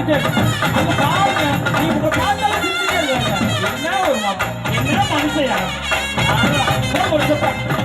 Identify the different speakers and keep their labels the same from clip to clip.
Speaker 1: சிரிச்சுட்டே என்ன ஒரு மனுஷன்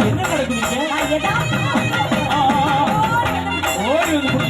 Speaker 1: என்ன நடக்குதுங்க ஓடி வந்து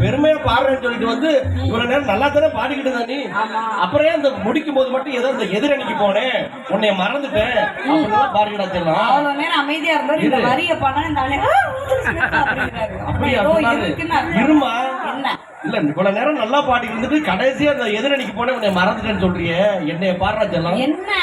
Speaker 1: பெருமையா பாடுறேன்னு சொல்லிட்டு வந்து இவ்வளவு நேரம் நல்லா தானே பாடிக்கிட்டு நீ. அப்புறம் அந்த முடிக்கும் போது மட்டும் ஏதோ இந்த எதிரணிக்கு போனேன்? உன்னை மறந்துட்டேன். அப்படிலாம்
Speaker 2: அவ்வளவு நேரம் அமைதியா இருந்தவர் இந்த. வரிய பண்ணா இந்த ஆளு, "ஆ, அப்படிங்கிறாரு. அப்புறம்
Speaker 1: அப்படியா. இருமா?
Speaker 2: என்ன?
Speaker 1: இல்ல இவ்வளவு நேரம் நல்லா பாடி இருந்துட்டு கடைசியா அந்த எதிரணிக்கு போனேன் உன்னை மறந்துட்டேன்னு சொல்றியே. என்னைய பாடுறா செல்லம்?
Speaker 2: என்ன?